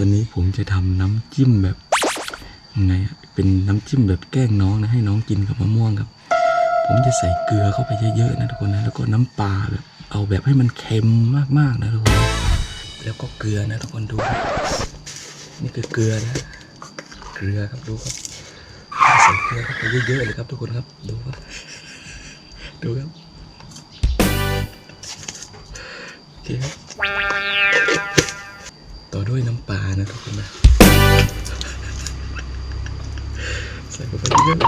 อนนี้ผมจะทำน้ำจิ้มแบบยังไงเป็นน้ำจิ้มแบบแกล้งน้องนะให้น้องกินกับมะม่วงครับ ผมจะใส่เกลือเข้าไปเยอะๆนะทุกคนนะแล้วก็น้ำปลาแบบเอาแบบให้มันเค็มมากๆนะทุกคนแล้วก็เกลือนะทุกคนดูครับนี่คือเกลือนะ เกลือครับดูครับใส่เกลือเข้าไปเยอะๆเลยครับทุกคนครับดูครับดูครับโอเคครับต่อ ด้วยน้ำปลานะทุกคนนะ ใส่เข้าไปเยอะๆ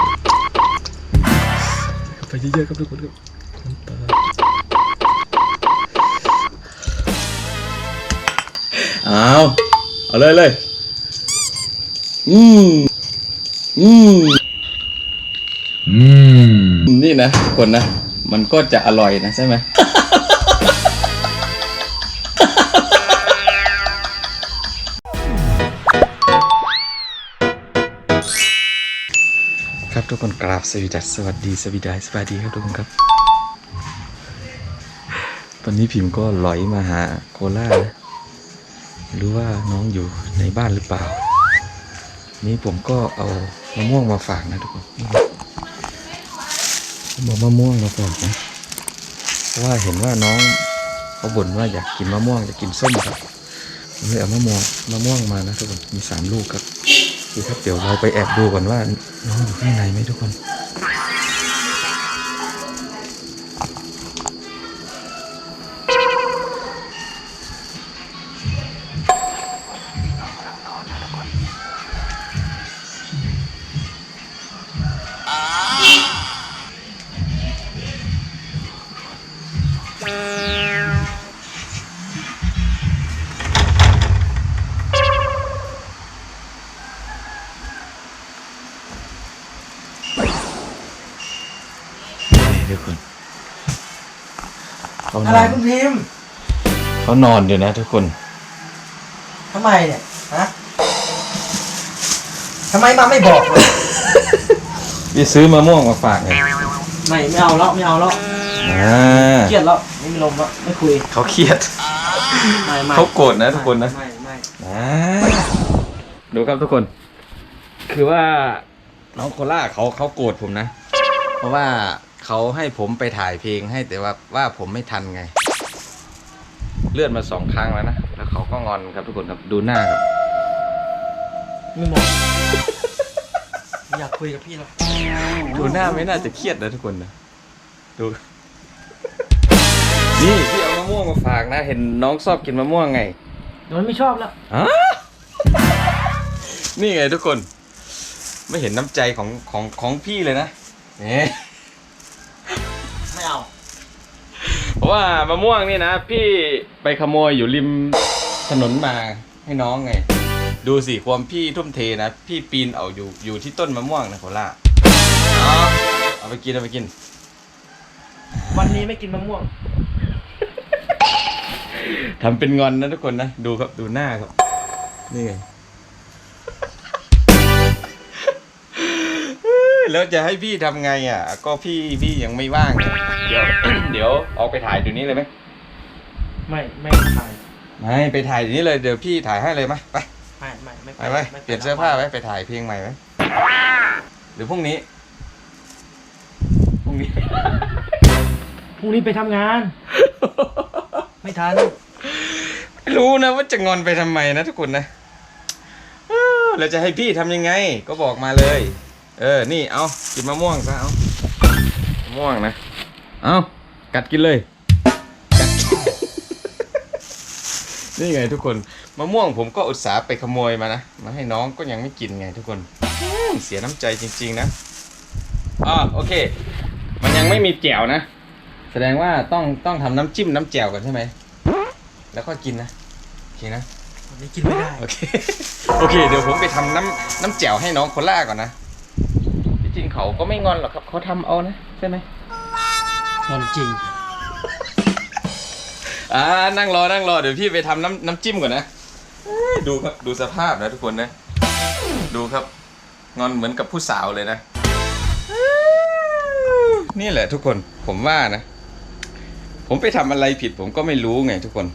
ใส่เข้าไปเยอะๆครับทุกคนครับน้ำปลาเอาเอาเลยเลยอืมอืมอืมนี่นะทุกคนนะ มันก็จะอร่อยนะใช่ไหม ทุกคนกราบสวัสดีสวัสดีสวัสดีสวัสดีครับทุกคนครับ ตอนนี้พิมพ์ก็หลอยมาหาโคล่านะไม่รู้ว่าน้องอยู่ในบ้านหรือเปล่า นี่ผมก็เอามะม่วงมาฝากนะทุกคนผมเอามะม่วงมาฝากนะเพราะว่าเห็นว่าน้องเขาบ่นว่าอยากกินมะม่วงอยากกินส้มครับผมเลยเอามะม่วงมะม่วงมานะทุกคนมีสามลูกครับ ดีครับเดี๋ยวเราไปแอบดูก่อนว่าน้องอยู่ข้างในไหมทุกคน เขานอะไรอนคุณพิมพ์เขานอนอยู่นะทุกคนทำไมเนี่ยฮะทำไมมาไม่บอกเลยพี่ซื้อมะม่วงมาฝากไงไม่ไม่เอาแล้วไม่เอาแล้วอ่าเครียดแล้วไม่มีลมแล้วไม่คุยเขาเครียดไม่ไม่เขาโกรธนะทุกคนนะไม่ไม่อ่าดูครับทุกคน คือว่าน้องโคล่าเขาเขาโกรธผมนะ เพราะว่า เขาให้ผมไปถ่ายเพลงให้แต่ว่าว่าผมไม่ทันไง เลื่อนมาสองครั้งแล้วนะ แล้วเขาก็งอนครับทุกคนครับดูหน้าครับไม่มองไม่อยากคุยกับพี่แล้วดูหน้าไม่น่าจะเครียดนะทุกคนนะดูนี่พี่เอามะม่วงมาฝากนะ เห็นน้องชอบกินมะม่วงไงเดี๋ยวมันไม่ชอบแล้วฮะนี่ไงทุกคน ไม่เห็นน้ำใจของของของพี่เลยนะนี่ ไม่เอาเพราะว่ามะม่วงนี่นะ พี่ไปขโมยอยู่ริมถนนมาให้น้องไง ดูสิความพี่ทุ่มเทนะ พี่ปีนเอาอยู่อยู่ที่ต้นมะม่วงนะโคล่าเอาเอาไปกินเอาไปกิน วันนี้ไม่กินมะม่วง ทำเป็นงอนนะทุกคนนะ ดูครับดูหน้าครับ นี่ไง แล้วจะให้พี่ทำไงอะ ก็พี่พี่ยังไม่ว่างเดี๋ยว เดี๋ยวออกไปถ่ายเดี๋ยวนี้เลยไหมไม่ไม่ถ่ายไม่ไปถ่ายเดี๋ยวนี้เลยเดี๋ยวพี่ถ่ายให้เลยไหมไปไม่ไม่ไม่ไปไหมม่เปลี่ยนเสื้อผ้าไว้ไปถ่ายเพลงใหม่ไหมหรือพรุ่งนี้พรุ่งนี้ พรุ่งนี้ไปทำงาน ไม่ทันไม่รู้นะว่าจะงอนไปทำไมนะทุกคนนะเออแล้วจะให้พี่ทำยังไง ก็บอกมาเลย เออ นี่ เอากินมะม่วงซะ เอามะม่วงนะ เอากัดกินเลย กัดกิน นี่ไงทุกคน มะม่วงผมก็อุตส่าห์ไปขโมยมานะ มาให้น้องก็ยังไม่กินไงทุกคนอืมเสียน้ำใจจริง ๆ นะอ่าโอเค มันยังไม่มีแจ่วนะ แสดงว่าต้องต้องทำน้ำจิ้มน้ำแจ่วก่อนใช่ไหม แล้วก็กินนะ โอเคนะ วันนี้กินไม่ได้ โอเค โอเค เดี๋ยวผมไปทำน้ำน้ำแจ่วให้น้องโคล่าก่อนนะที่จริง เขาก็ไม่งอนหรอกครับ เขาทำเอานะใช่ไหมงอนจริง อ่านั่งรอนั่งรอเดี๋ยวพี่ไปทำน้ำน้ำจิ้มก่อนนะเอ้ยดูครับดูสภาพนะทุกคนนะ ดูครับ งอนเหมือนกับผู้สาวเลยนะ นี่แหละทุกคนผมว่านะ ผมไปทำอะไรผิดผมก็ไม่รู้ไงทุกคน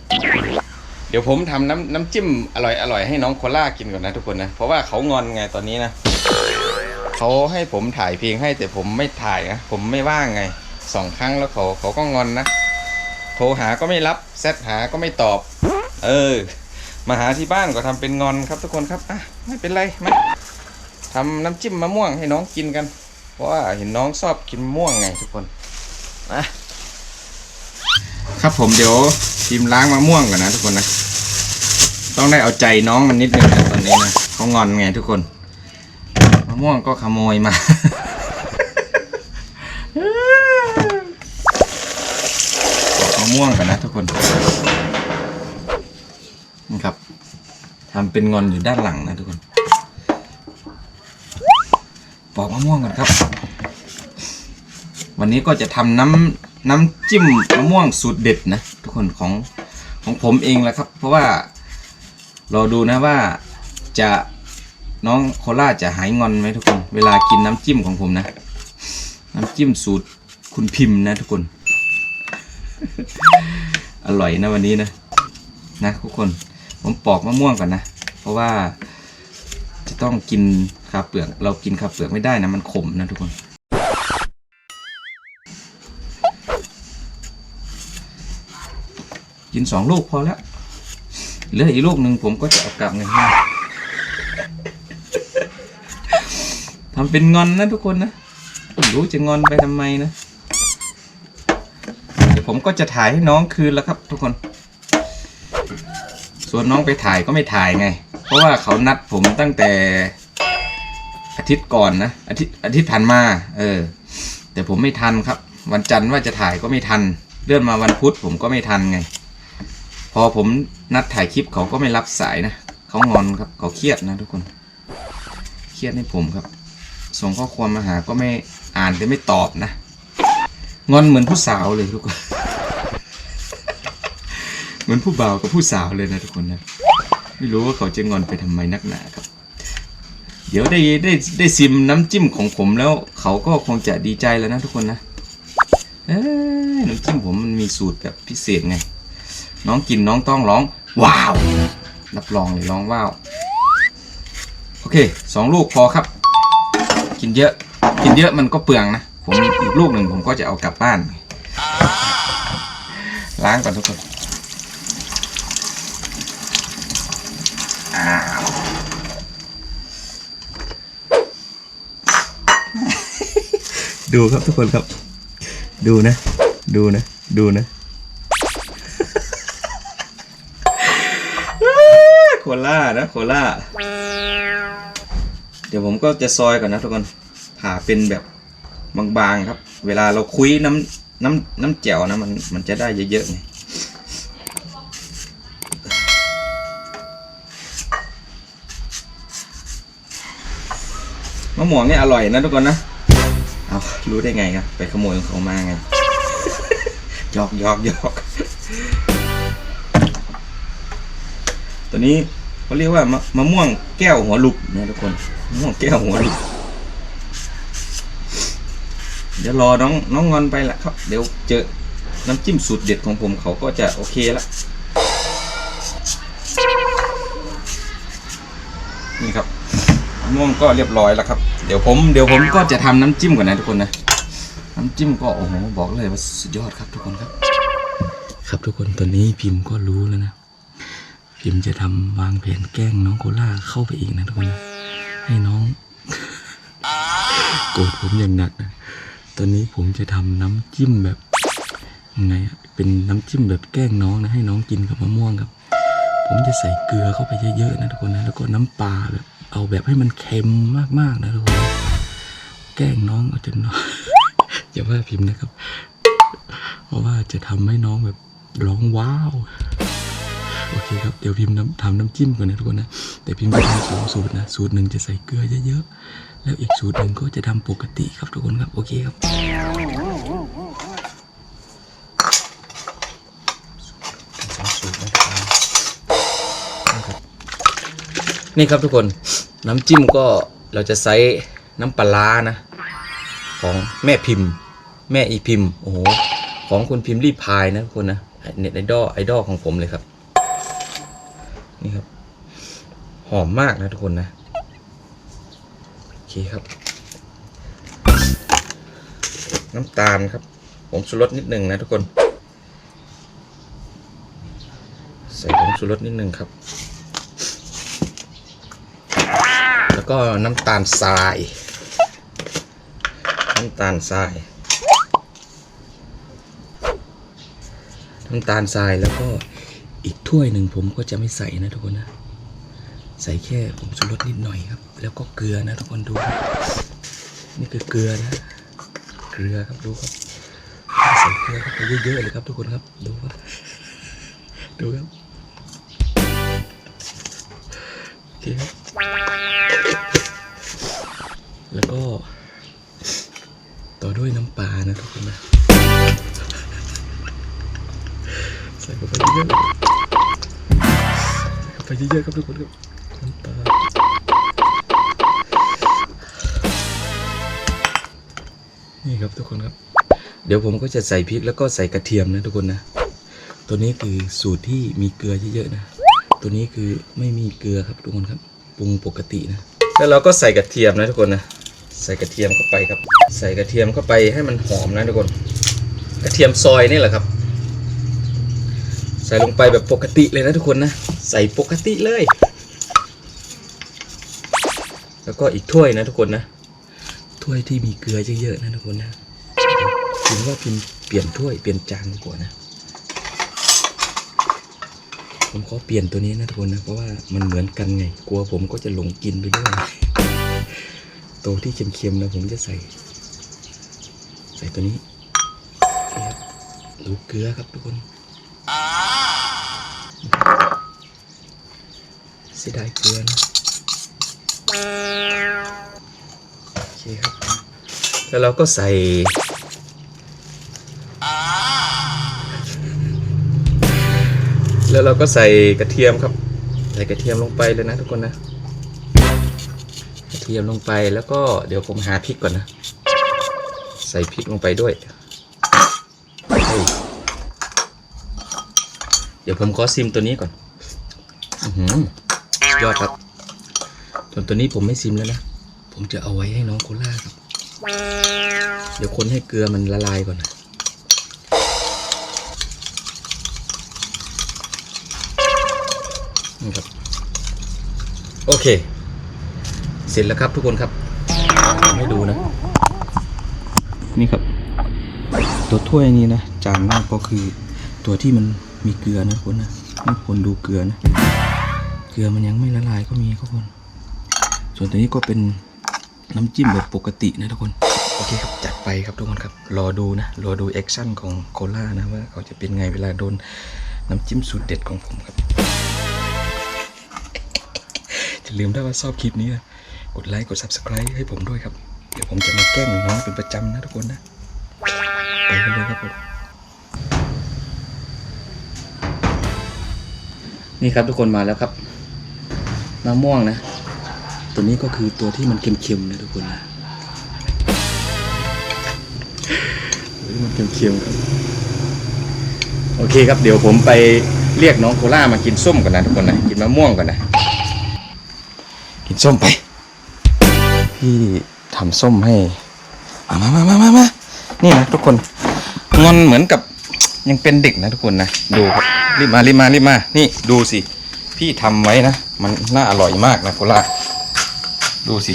เดี๋ยวผมทำน้ำน้ำจิ้มอร่อยอร่อยให้น้องโคล่ากินก่อนนะทุกคนนะ เพราะว่าเขางอนไงตอนนี้นะ เขาให้ผมถ่ายเพลงให้แต่ผมไม่ถ่ายนะผมไม่ว่างไงสองครั้งแล้วเขาเขาก็งอนนะโทรหาก็ไม่รับแซดหาก็ไม่ตอบ เออ มาหาที่บ้านก็ทำเป็นงอนครับทุกคนครับอะไม่เป็นไรมาทำน้ำจิ้มมะม่วงให้น้องกินกัน เพราะว่าเห็นน้องชอบกินมะม่วงไงทุกคนนะครับผมเดี๋ยวทีมล้างมะม่วงก่อนนะทุกคนนะ ต้องได้เอาใจน้องมันนิดนึงนะตอนนี้นะเขางอนไงทุกคน ม่วงก็ขโมยมาปอกมะม่วงก่อนนะทุกคน นี่ครับทำเป็นงอนอยู่ด้านหลังนะทุกคนปอกมะม่วงก่อนครับ วันนี้ก็จะทำน้ำน้ำจิ้มมะม่วงสูตรเด็ดนะทุกคนของของผมเองแหละครับ เพราะว่ารอดูนะว่าจะ น้องโคล่าจะหายงอนไหมทุกคน เวลากินน้ำจิ้มของผมนะ น้ำจิ้มสูตรคุณพิมพ์นะทุกคน อร่อยนะวันนี้นะ นะทุกคน ผมปอกมะม่วงก่อนนะ เพราะว่าจะต้องกินคาเปลือก เรากินคาเปลือกไม่ได้นะ มันขมนะทุกคน กินสองลูกพอแล้วเหลืออีกลูกหนึ่งผมก็จะเอากลับไง ทำเป็นงอนนะทุกคนนะไม่รู้จะงอนไปทำไมนะเดี๋ยวผมก็จะถ่ายให้น้องคืนแล้วครับ ทุกคน ส่วนน้องไปถ่ายก็ไม่ถ่ายไง เพราะว่าเขานัดผมตั้งแต่อาทิตย์ก่อนนะอาทิตย์อาทิตย์ผ่านมา เออ แต่ผมไม่ทันครับ วันจันทร์ว่าจะถ่ายก็ไม่ทัน เลื่อนมาวันพุธผมก็ไม่ทันไง พอผมนัดถ่ายคลิปเขาก็ไม่รับสายนะเขางอนครับ เขาเครียดนะทุกคน เครียดให้ผมครับ ส่งข้อความมาหาก็ไม่อ่านแต่ไม่ตอบนะงอนเหมือนผู้สาวเลยทุกคน เหมือนผู้บ่าวกับผู้สาวเลยนะทุกคนนะไม่รู้ว่าเขาจะงอนไปทำไมนักหนาครับ เดี๋ยวได้ได้ได้ซิมน้ำจิ้มของผมแล้ว เขาก็คงจะดีใจแล้วนะทุกคนนะน้ำจิ้มผมมันมีสูตรแบบพิเศษไง น้องกินน้องต้องร้อง ว้าว รับรองเลยร้องว้าว โอเคสองลูกพอครับ กินเยอะ กินเยอะมันก็เปลืองนะ ผมอีกลูกหนึ่งผมก็จะเอากลับบ้าน ล้างก่อนทุกคนอ้าวดูครับทุกคนครับ ดูนะ ดูนะ ดูนะโคล่านะโคล่า เดี๋ยวผมก็จะซอยก่อนนะทุกคนผ่าเป็นแบบบางๆครับ เวลาเราคุยน้ำน้ำน้ำแจ่วนะมันมันจะได้เยอะๆไงมะม่วงเนี่อร่อยนะทุกคนนะ เอารู้ได้ไงครับ ไปขโมยของเขามาไงหยอกหยอกหยอกตัวนี้เขาเรียกว่ามะม่วงแก้วหัวลุกนะทุกคน แก้วหัวลุกเดี๋ยวรอน้องน้องงอนไปละครับ เดี๋ยวเจอน้ำจิ้มสูตรเด็ดของผมเขาก็จะโอเคละนี่ครับมะม่วงก็เรียบร้อยแล้วครับ เดี๋ยวผมเดี๋ยวผมก็จะทำน้ำจิ้มก่อนนะทุกคนนะ น้ำจิ้มก็โอ้โหบอกเลยว่าสุดยอดครับทุกคนครับ ครับทุกคนตอนนี้พิมพ์ก็รู้แล้วนะ พิมพ์จะทำวางแผนแกล้งน้องโคล่าเข้าไปอีกนะทุกคนนะ ให้น้องโกรธผมอย่างหนักนะตอนนี้ผมจะทำน้ำจิ้มแบบยังไงอะเป็นน้ำจิ้มแบบแกล้งน้องนะให้น้องกินกับมะม่วงครับ ผมจะใส่เกลือเข้าไปเยอะๆนะทุกคนนะแล้วก็น้ำปลาแบบเอาแบบให้มันเค็มมากๆนะทุกคนแกล้งน้องเอาจนน้องอย่าว่าพิมพ์นะครับ เพราะว่าจะทำให้น้องแบบร้องว้าว โอเคครับเดี๋ยวพิมพ์น้ำทำน้ำจิ้มก่อนนะทุกคนนะแต่พิมพ์จะทำสองสูตรนะสูตรหนึ่งจะใส่เกลือเยอะๆแล้วอีกสูตรหนึ่งก็จะทำปกติครับทุกคนครับโอเคครับนี่ครับทุกคนน้ำจิ้มก็เราจะใช้น้ำปลาร้านะ ของแม่พิมพ์ แม่อีพิมพ์โอ้โหของคุณพิมพ์รีพายนะทุกคนนะเน็ตไอดอลไอดอลของผมเลยครับ นี่ครับ หอมมากนะทุกคนนะ โอเคครับ น้ำตาลครับ ผมชูรสนิดหนึ่งนะทุกคน ใส่ผงชูรสนิดหนึ่งครับ แล้วก็น้ำตาลทราย น้ำตาลทราย น้ำตาลทรายแล้วก็ อีกถ้วยหนึ่งผมก็จะไม่ใส่นะทุกคนนะ ใส่แค่ผงชูรสนิดหน่อยครับ แล้วก็เกลือนะทุกคนดู นี่คือเกลือนะ เกลือครับดูครับใส่เกลือเข้าไปเยอะๆเลยครับทุกคนครับ ดูครับดูครับโอเคครับแล้วก็ ต่อด้วยน้ำปลานะทุกคนนะ ใส่เข้าไปเยอะ เข้าไปเยอะๆครับทุกคนครับน้ำปลานี่ครับทุกคนครับ เดี๋ยวผมก็จะใส่พริกแล้วก็ใส่กระเทียมนะทุกคนนะ ตัวนี้คือสูตรที่มีเกลือเยอะๆนะ ตัวนี้คือไม่มีเกลือครับทุกคนครับปรุงปกตินะ แล้วเราก็ใส่กระเทียมนะทุกคนนะ ใส่กระเทียมเข้าไปครับ ใส่กระเทียมเข้าไปให้มันหอมนะทุกคน กระเทียมซอยนี่แหละครับ ใส่ลงไปแบบปกติเลยนะทุกคนนะ ใส่ปกติเลย แล้วก็อีกถ้วยนะทุกคนนะ ถ้วยที่มีเกลือเยอะๆนะทุกคนนะถึงว่าพิมเปลี่ยนถ้วยเปลี่ยนจานดีกว่านะ ผมขอเปลี่ยนตัวนี้นะทุกคนนะ เพราะว่ามันเหมือนกันไง กลัวผมก็จะหลงกินไปด้วยตัวที่เค็มๆนะผมจะใส่ ใส่ตัวนี้ดูเกลือครับทุกคน เสียดายเกลือนะโอเคครับ แล้วเราก็ใส่แล้วเราก็ใส่กระเทียมครับ ใส่กระเทียมลงไปเลยนะทุกคนนะ กระเทียมลงไปแล้วก็เดี๋ยวผมหาพริกก่อนนะ ใส่พริกลงไปด้วย เดี๋ยวผมขอซิมตัวนี้ก่อน อือหือ ยอดครับส่วนตัวนี้ผมไม่ซิมแล้วนะ ผมจะเอาไว้ให้น้องโคล่าครับ เดี๋ยวคนให้เกลือมันละลายก่อนนะนี่ครับ โอเค เสร็จแล้วครับทุกคนครับให้ดูนะ นี่ครับ ตัวถ้วยนี้นะ จานมากก็คือตัวที่มันมีเกลือนะคนนะนี่คนดูเกลือนะ ลือมันยังไม่ละลายก็มีทุกคน ส่วนตัวนี้ก็เป็นน้ำจิ้มแบบปกตินะทุกคน โอเคครับ จัดไปครับทุกคนครับ รอดูนะ รอดูแอคชั่นของโคล่านะว่าเขาจะเป็นไงเวลาโดนน้ำจิ้มสูตรเด็ดของผมครับอย่าลืมถ้าว่าชอบคลิปนี้นะกดไลค์กด subscribe ให้ผมด้วยครับ เดี๋ยวผมจะมาแกล้งน้องเป็นประจำนะทุกคนนะไปกันเลยครับผมนี่ครับทุกคนมาแล้วครับ มะม่วงนะ ตัวนี้ก็คือตัวที่มันเค็มๆนะทุกคนนะตัวที่มันเค็มๆครับโอเคครับเดี๋ยวผมไปเรียกน้องโคล่ามากินส้มก่อนนะทุกคนนะกินมะม่วงก่อนนะ กินส้มไปพี่ทำส้มให้มามามามามานี่นะทุกคนงอนเหมือนกับยังเป็นเด็กนะทุกคนนะดูครับรีบมารีบมารีบมา นี่ดูสิ พี่ทำไว้นะ มันน่าอร่อยมากนะโคล่าดูสิ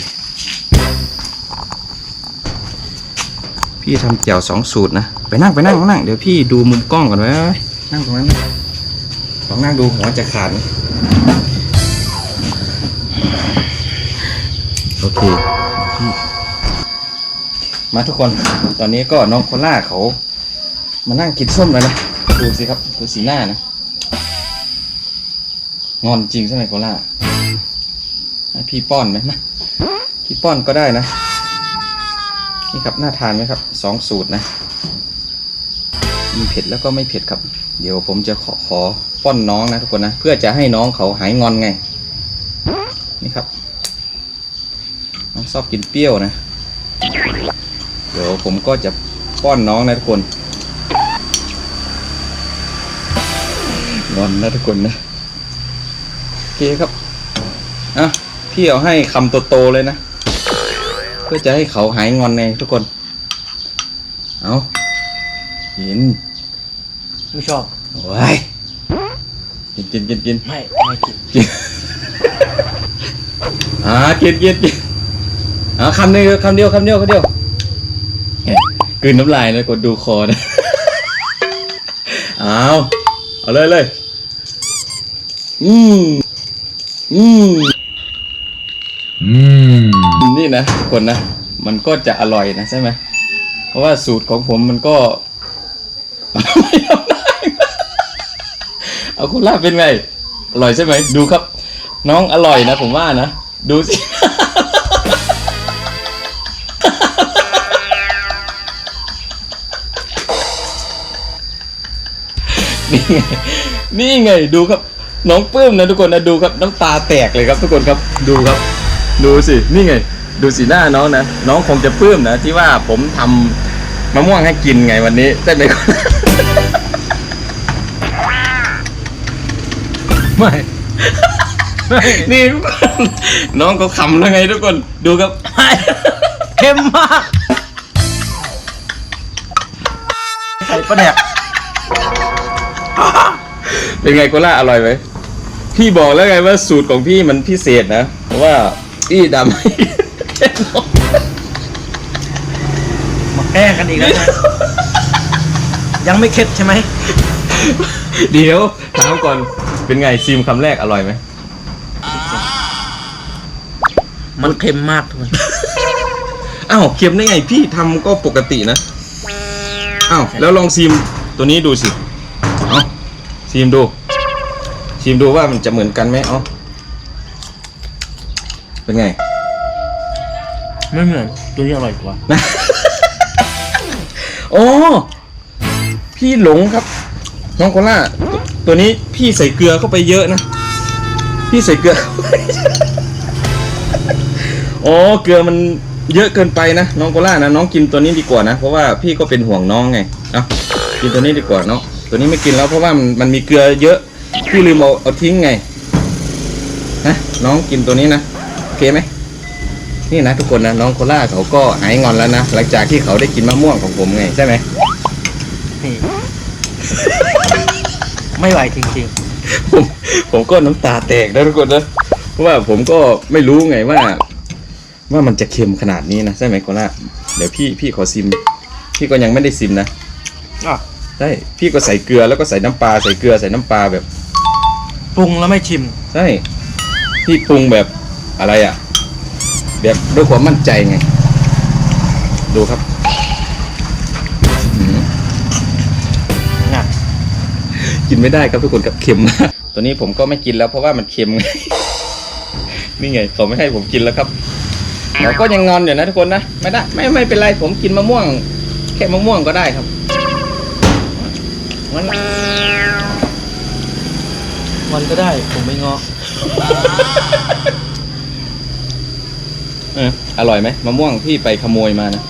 พี่ทำแจ่วสองสูตรนะ ไปนั่งไปนั่งนั่งเดี๋ยวพี่ดูมุมกล้องก่อนไว้นั่งตรงนั้นลองนั่งดูหัวจะขาดนโอเค มาทุกคนตอนนี้ก็น้องโคล่าเขา มานั่งกินส้มแล้วนะ ดูสิครับดูสีหน้านะ งอนจริงใช่ไหมโคล่าให้พี่ป้อนไหมมาพี่ป้อนก็ได้นะ นี่ครับน่าทานไหมครับสองสูตรนะ มีเผ็ดแล้วก็ไม่เผ็ดครับ เดี๋ยวผมจะขอขอป้อนน้องนะทุกคนนะ เพื่อจะให้น้องเขาหายงอนไง นี่ครับ น้องชอบกินเปรี้ยวนะ เดี๋ยวผมก็จะป้อนน้องนะทุกคน งอนนะทุกคนนะ ครับอะพี่เอาให้คำโตๆเลยนะ เพื่อจะให้เขาหายงอนไงทุกคน เอากินไม่ชอบโอ้ยกินกินกินกินไม่ไม่กินกินอ่ากินกินกินอ่าคำหนึงคำเดียวคำเดียวคำเดียวแหม่กลืนน้ำลายนะกดดูคอนะเอาเอาเลยเลยอืม อืมอืมนี่นะทุกคนนะ มันก็จะอร่อยนะใช่ไหม เพราะว่าสูตรของผมมันก็ไม่ทำได้เอาคุณลาบเป็นไง อร่อยใช่ไหม ดูครับ น้องอร่อยนะผมว่านะ ดูสิ นี่ไง นี่ไง ดูครับ น้องปลื้มนะทุกคนนะดูครับน้ำตาแตกเลยครับทุกคนครับดูครับ ดูสินี่ไง ดูสีหน้าน้องนะน้องคงจะปลื้มนะที่ว่าผมทำมะม่วงให้กินไงวันนี้ใช่ไหมครับไม่นี่ทุกคนน้องเขาขำแล้วไงทุกคนดูครับเค็มมากใส่ปลาแดกเป็นไงโกล่าอร่อยไหม พี่บอกแล้วไงว่าสูตรของพี่มันพิเศษนะ เพราะว่าพี่ดำให้แค่น้องมาแกล้งกันอีกแล้วนะ ยังไม่เข็ดใช่ไหมเดี๋ยวถามก่อนเป็นไงซีมคำแรกอร่อยไหมมันเค็มมากทุกคนอ้าวเค็มได้ไงพี่ทำก็ปกตินะอ้าวแล้วลองซีมตัวนี้ดูสิเอาซีมดู ซีมดูว่ามันจะเหมือนกันไหมเอาเป็นไง ไม่เหมือนตัวนี้อร่อยกว่านะโอ้พี่หลงครับ น้องโคล่าตัวตัวนี้พี่ใส่เกลือเข้าไปเยอะนะ พี่ใส่เกลืออ๋อเกลือมันเยอะเกินไปนะน้องโคล่านะน้องกินตัวนี้ดีกว่านะเพราะว่าพี่ก็เป็นห่วงน้องไงเอากินตัวนี้ดีกว่าเนาะตัวนี้ไม่กินแล้วเพราะว่ามันมันมีเกลือเยอะ พี่ลืมเอาเอาทิ้งไงนะน้องกินตัวนี้นะโอเคไหมนี่นะทุกคนนะน้องโคล่าเขาก็หายงอนแล้วนะหลังจากที่เขาได้กินมะม่วงของผมไงใช่ไหมนี่ ไม่ไหวจริงผมผมก็น้ำตาแตกนะทุกคนนะเพราะว่าผมก็ไม่รู้ไงว่า ว่ามันจะเค็มขนาดนี้นะใช่ไหมโคล่าเดี๋ยวพี่พี่ขอซิม พี่ก็ยังไม่ได้ซิมนะๆอะ ใช่พี่ก็ใส่เกลือแล้วก็ใส่น้ำปลาใส่เกลือใส่น้ำปลาแบบ ปรุงแล้วไม่ชิม ใช่พี่ปรุงแบบอะไรอะ่ะ แบบด้วยความมั่นใจไง ดูครับอื้อหือน่ะกินไม่ได้ครับทุกคนครับเค็มมากตัวนี้ผมก็ไม่กินแล้วเพราะว่ามันเค็มไงนี่ไงเขาไม่ให้ผมกินแล้วครับเราก็ยังงอนอยู่นะทุกคนนะไม่ได้ไม่ไม่เป็นไรผมกินมะม่วง แค่มะม่วงก็ได้ครับมัน มันก็ได้ ผมไม่งอเอออร่อยไหมมะม่วงพี่ไปขโมยมานะ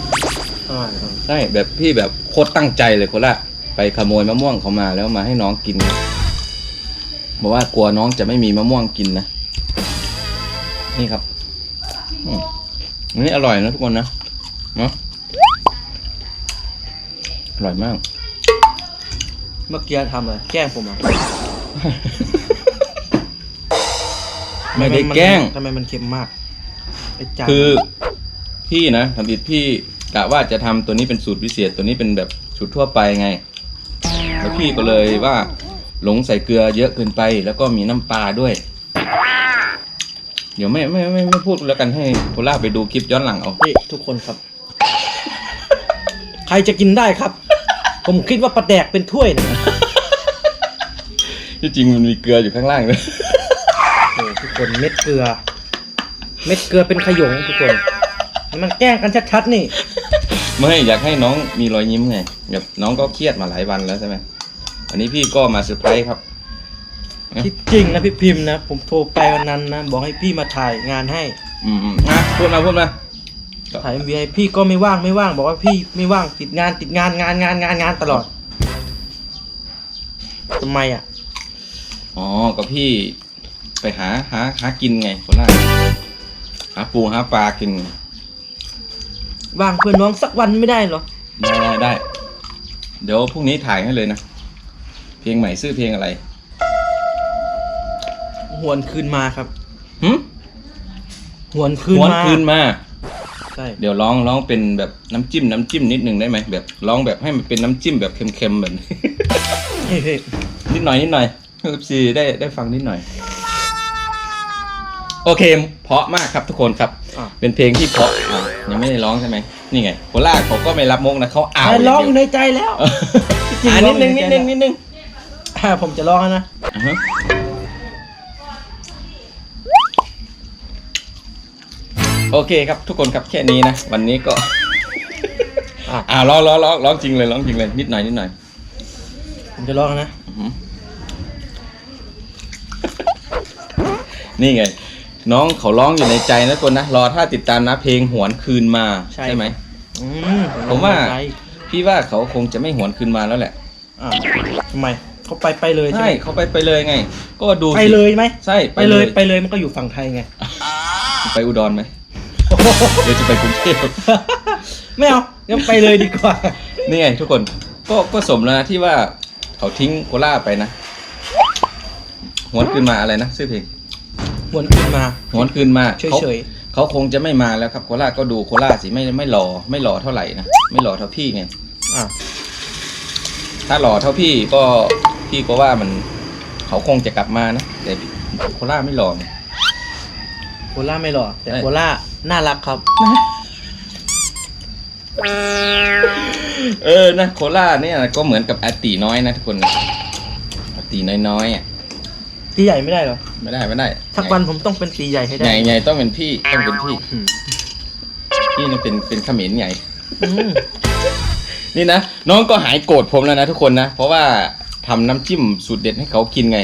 อร่อยครับ ใช่แบบพี่แบบโคตรตั้งใจเลยโคละไปขโมยมะม่วงเขามาแล้วมาให้น้องกินบอกว่ากลัวน้องจะไม่มีมะม่วงกินนะนี่ครับอืมอันนี้อร่อยนะทุกคนนะเนาะอร่อยมาก เมื่อกี้ทำอะไรแกล้งผมเหรอะ ไม่ได้แกล้ง ทำไมมันเค็มมากไอ้จานคือพี่นะทำผิดพี่กะว่าจะทำตัวนี้เป็นสูตรพิเศษตัวนี้เป็นแบบสูตรทั่วไปไง แล้วพี่ก็เลยว่าหลงใส่เกลือเยอะเกินไป แล้วก็มีน้ำปลาด้วย เดี๋ยวไม่ไม่ไม่ไม่พูดแล้วกันให้โคล่าไปดูคลิปย้อนหลังเอานี่ทุกคนครับ ใครจะกินได้ครับ ผมคิดว่าปลาแดกเป็นถ้วยนะ ที่จริงมันมีเกลืออยู่ข้างล่างเลยโอ้ทุก คนเม็ดเกลือ เม็ดเกลือเป็นขยงทุกคน มันแกล้งกันชัดๆนี่ไม่อยากให้น้องมีรอยยิ้มไงแบบน้องก็เครียดมาหลายวันแล้วใช่ไหมอันนี้พี่ก็มาเซอร์ไพรส์ครับ คิดจริงนะพี่พิมพ์นะผมโทรไปวันนั้นนะบอกให้พี่มาถ่ายงานให้ อืมอืมอะพูดมาพูดมาถ่ายเอ็มวีให้พี่ก็ไม่ว่างไม่ว่าง บอกว่าพี่ไม่ว่างติดงานติดงานงานงานงานงานตลอดทำไมอะอ๋อก็พี่ ไปหาหาหากินไงโคราชหาปูหาปลากินวางเพื่อนน้องสักวันไม่ได้เหรอ ได้ได้ได้ เดี๋ยวพรุ่งนี้ถ่ายให้เลยนะ เพลงใหม่ชื่อเพลงอะไรหวนคืนมาครับหึหวนคืนม้วนมาคืนมา ใช่เดี๋ยวร้องร้องเป็นแบบน้ำจิ้มน้ำจิ้มนิดนึงได้ไหมแบบร้องแบบให้มันเป็นน้ำจิ้มแบบเค็มๆแบบนี้ เฮ้ยเฮ้ยนิดหน่อยนิดหน่อยเอฟซีได้ได้ฟังนิดหน่อย โอเค เพราะมากครับทุกคนครับ อะ เป็นเพลงที่เพราะอะยังไม่ได้ร้องใช่ไหมนี่ไงโคราชเขาก็ไม่รับมกนะเขาเอาแต่ร้องย่าอยู่เดียวในใจแล้วเออจริงอ่าร้นิองดอยู่นึงในนิดใจ นึงนิดนึงอ่าผมจะร้องแล้วนะ อ่าฮะโอเคครับทุกคนครับแค่นี้นะ วันนี้ก็ อะ อ่าร้องร้องร้องร้องจริงเลยร้องจริงเลยนิดหน่อยนิดหน่อยผมจะร้องแล้วนะ อือหือนี่ไง น้องเขาร้องอยู่ในใจนะคนนะรอถ้าติดตามนะเพลงหวนคืนมาไหม อืมผมว่าร้องอยู่ในใจพี่ว่าเขาคงจะไม่หวนคืนมาแล้วแหละอะทำไมเขาไปไปเลยใช่ใช่ไหมเขาไปไปเลยไง ก็ดูสิไปเลยไหมใช่ไปเลยไปเลยมันก็อยู่ฝั่งไทยไง ไปอุดรไหมเดี๋ยวจะไปกรุงเทพ ไม่เอางั้นไปเลยดีกว่า นี่ไงทุกคนก็ก็สมแล้วนะที่ว่าเขาทิ้งโคราชไปนะหวนคืนมาอะไรนะชื่อเพลง หวนคืนมาหวนคืนมาเฉเขายเขาคงจะไม่มาแล้วครับโคราชก็ดูโคราชสิไม่ไม่หล่อไม่หล่อเท่าไหร่นะไม่หล่อเท่าพี่ไงๆอะถ้าหล่อเท่าพี่ก็พี่ก็ว่ามัน เขาคงจะกลับมานะแต่โคราชไม่หล่อไงโคล่าไม่หล่อแต่ใช่โคล่าน่ารักครับ เออนะโคราชเนี่ยก็เหมือนกับอาตีน้อยนะทุกคนนะอาตีน้อยๆอะ ตีใหญ่ไม่ได้เหรอ ไม่ได้ไม่ได้สักวันผมต้องเป็นตีใหญ่ให้ได้ ใหญ่ใหญ่ต้องเป็นพี่ต้องเป็นพี่อืมพี่นี่เป็นเป็นเขมิ้นใหญ่อืมนี่นะน้องก็หายโกรธผมแล้วนะทุกคนนะ เพราะว่าทำน้ำจิ้มสูตรเด็ดให้เขากินไง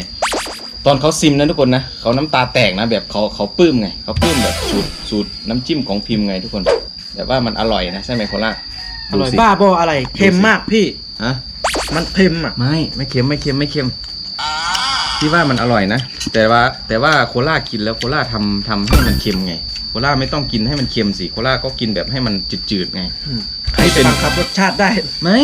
ตอนเขาซิมนะทุกคนนะเขาน้ำตาแตกนะแบบเขาเขาปลื้มไงเขาปลื้มแบบสูตรสูตรน้ำจิ้มของพิมพ์ไงทุกคนแบบว่ามันอร่อยนะใช่ไหมโคราชอร่อยดูสิบ้าบออะไรเค็มมากพี่ฮะมันเค็มอะไม่ไม่เค็มไม่เค็มไม่เค็ม พี่ว่ามันอร่อยนะ แต่ว่าแต่ว่าโคราชกินแล้วโคราชทำทำให้มันเค็มไง โคราชไม่ต้องกินให้มันเค็มสิ โคราชก็กินแบบให้มันจืดๆไงใครจะบังคับรสชาติได้ ไม่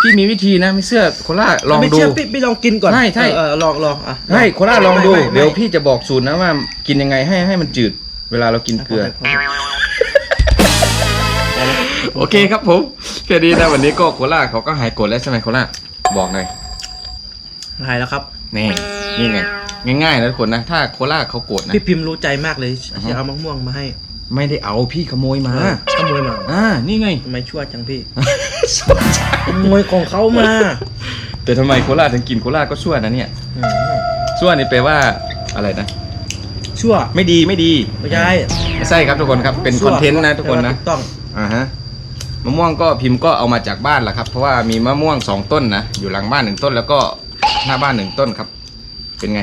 พี่มีวิธีนะไม่เชื่อโคราชลองไม่ดู เชื่อพี่พี่ลองกินก่อนใช่ใช่ เออเออลองลองอะให้โคราชลองดูไม่ไม่ไม่เดี๋ยวพี่จะบอกสูตรนะว่ากินยังไงให้ให้มันจืด เวลาเรากินเกลือ โอเคครับผมแค่นี้นะวันนี้ก็โคราชเขาก็หายโกรธแล้วใช่ไหมโคราชบอกหน่อย หายแล้วครับ นี่ นี่ไง ง่ายๆนะทุกคนนะ ถ้าโคราชเขาโกรธนะ พี่พิมพ์รู้ใจมากเลยอือฮึจะเอามะม่วงมาให้ไม่ได้เอาพี่ขโมยมา ขโมยมา อ่า นี่ไงทำไมชั่วจังพี่ ขโมยของเขามา แต่ทำไมโคราชถึงกินโคราชก็ชั่วนะเนี่ยอืมชั่วนี่แปลว่าอะไรนะ ชั่ว ไม่ดีไม่ดี ไม่ใช่ ไม่ใช่ครับทุกคนครับ เป็นคอนเทนต์นะทุกคนนะถูกต้อง อ่าฮะ มะม่วงก็พิมพ์ก็เอามาจากบ้านแหละครับ เพราะว่ามีมะม่วงสองต้นนะ อยู่หลังบ้านหนึ่งต้นแล้วก็หน้าบ้านหนึ่งต้นครับ เป็นไง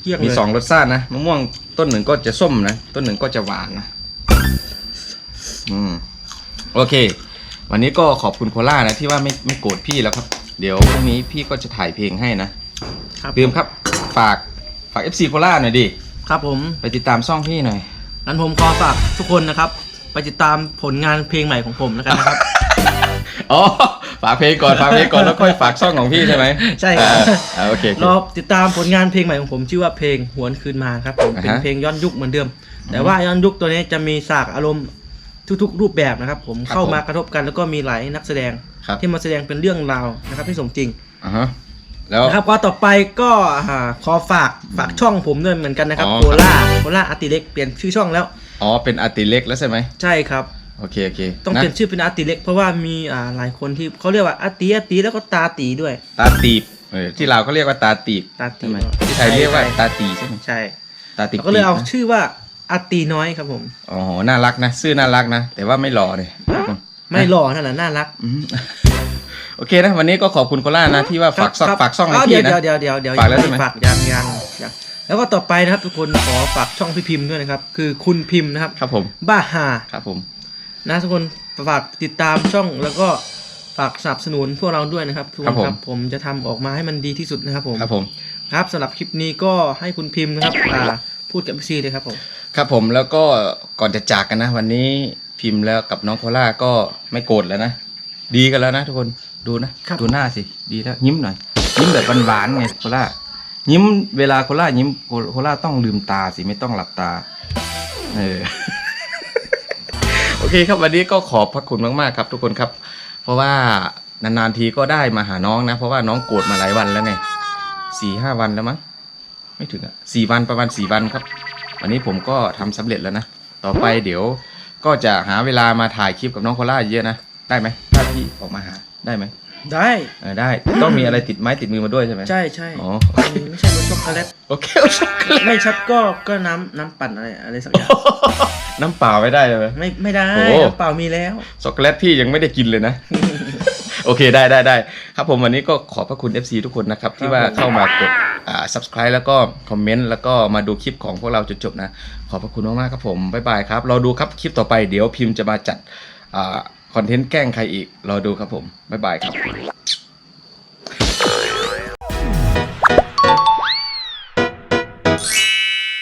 เที่ยงมีเลยสองรสชาตินะมะม่วงต้นหนึ่งก็จะส้มนะ ต้นหนึ่งก็จะหวานนะ อืม โอเค วันนี้ก็ขอบคุณโคล่านะ ที่ว่าไม่ไม่โกรธพี่แล้วครับ เดี๋ยวพรุ่งนี้พี่ก็จะถ่ายเพลงให้นะครับลืมครับ ฝากฝาก FC โคล่าหน่อยดิ ครับผม ไปติดตามช่องพี่หน่อย งั้นผมขอฝากทุกคนนะครับ ไปติดตามผลงานเพลงใหม่ของผมแล้วกันนะครับ อ๋อ ฝากเพลงก่อนฝากเพลงก่อนแล้วค่อยฝากช่องของพี่ใช่ไหมใช่ครับอ่าอ่าโอเคโอเครอติดตามผลงานเพลงใหม่ของผมชื่อว่าเพลงหวนคืนมาครับผมอ่าฮะเป็นเพลงย้อนยุคเหมือนเดิม แต่ว่าย้อนยุคตัวนี้จะมีฉากอารมณ์ทุกๆ รูปแบบนะครับ ผมครับเข้ามากระทบกันแล้วก็มีหลายนักแสดงครับที่มาแสดงเป็นเรื่องราวนะครับที่สมจริงอ่าฮะแล้วนะครับก็ต่อไปก็อ่าขอฝากฝากช่องผมด้วยเหมือนกันนะครับอ๋อโคล่าโคล่าอาร์ติเล็กเปลี่ยนชื่อช่องแล้วอ๋อเป็นอาร์ติเล็กแล้วใช่ไหมใช่ครับ โอเคโอเคต้องนะเปลี่ยนชื่อเป็นอาร์ติเล็กเพราะว่ามีอ่าหลายคนที่เขาเรียกว่าอาร์ติอาร์ติแล้วก็ตาตีด้วย ตาตีบเออที่เราวเขาเรียกว่าตาตีบตาตีใช่ไหมบที่ไทยเรียกว่าใช่ตาตีใช่ไหมใช่ตาตีบเราก็เลยเอานะชื่อว่าอาร์ติน้อยครับผมอ๋อน่ารักนะชื่อน่ารักนะแต่ว่าไม่หล่อเลยไม่หล่อนั่นแหละน่ารักอืมโอเคนะวันนี้ก็ขอบคุณโคล่านะที่ว่าฝากช่องครับฝากช่องให้เาพี่เดี๋ยวนะเดี๋ยวเดี๋ยวเดี๋ยวฝากแล้วใช่ไหมฝากยังยังยังแล้วก็ต่อไปนะครับทุกคนขอฝากช่องพี่พิมพ์ด้วยนะครับ คือคุณพิมพ์นะครับครับผมบ้าฮาครับผม นะทุกคนฝากติดตามช่องแล้วก็ฝากสนับสนุนพวกเราด้วยนะครับทุกคนครับผมจะทำออกมาให้มันดีที่สุดนะครับผมครับผม ครับสำหรับคลิปนี้ก็ให้คุณพิมพ์นะครับอ่าพูดกับพี่ซีเลยครับผม ครับผมแล้วก็ก่อนจะจากกันนะ วันนี้พิมพ์แล้วกับน้องโคล่าก็ไม่โกรธแล้วนะ ดีกันแล้วนะทุกคนดูนะครับ ดูหน้าสิ ดีแล้วยิ้มหน่อย ยิ้มแบบหวานๆไงโคล่ายิ้มเวลาโคล่ายิ้มโคโคล่าต้องลืมตาสิไม่ต้องหลับตา เออโอเคครับวันนี้ก็ขอบพระคุณมากๆครับทุกคนครับ เพราะว่านานๆทีก็ได้มาหาน้องนะ เพราะว่าน้องโกรธมาหลายวันแล้วไงสี่ห้าวันแล้วมั้งไม่ถึงอะสี่วันประมาณสี่วันครับ วันนี้ผมก็ทำสำเร็จแล้วนะ ต่อไปเดี๋ยวก็จะหาเวลามาถ่ายคลิปกับน้องโคล่าเยอะนะได้ไหมถ้าพี่ออกมาหาได้ไหมได้เออได้แต่ต้องมีอะไรติดไม้ติดมือมาด้วยใช่ไหมใช่ใช่อ๋อไม่ใช่รสช็อกโกแลตโอเคเอาช็อกโกแลตไม่ชัดก็ก็น้ำน้ำปั่นอะไรอะไรสักอย่าง น้ำเปล่าไม่ได้เลยไหมไม่ไม่ได้โอ้ น้ำเปล่ามีแล้ว ช็อกโกแลตพี่ยังไม่ได้กินเลยนะ โอเคได้ได้ได้ครับผมวันนี้ก็ขอบพระคุณ FC ทุกคนนะครับ ที่ว่าเข้ามากดอ่า subscribe แล้วก็คอมเมนต์แล้วก็มาดูคลิปของพวกเราจนจบนะ ขอบพระคุณมากๆครับผมบ๊ายบายครับเราดูครับคลิปต่อไปเดี๋ยวพิมพ์จะมาจัดอ่าคอนเทนต์แกล้งใครอีกรอดูครับผมบ๊ายบายครับ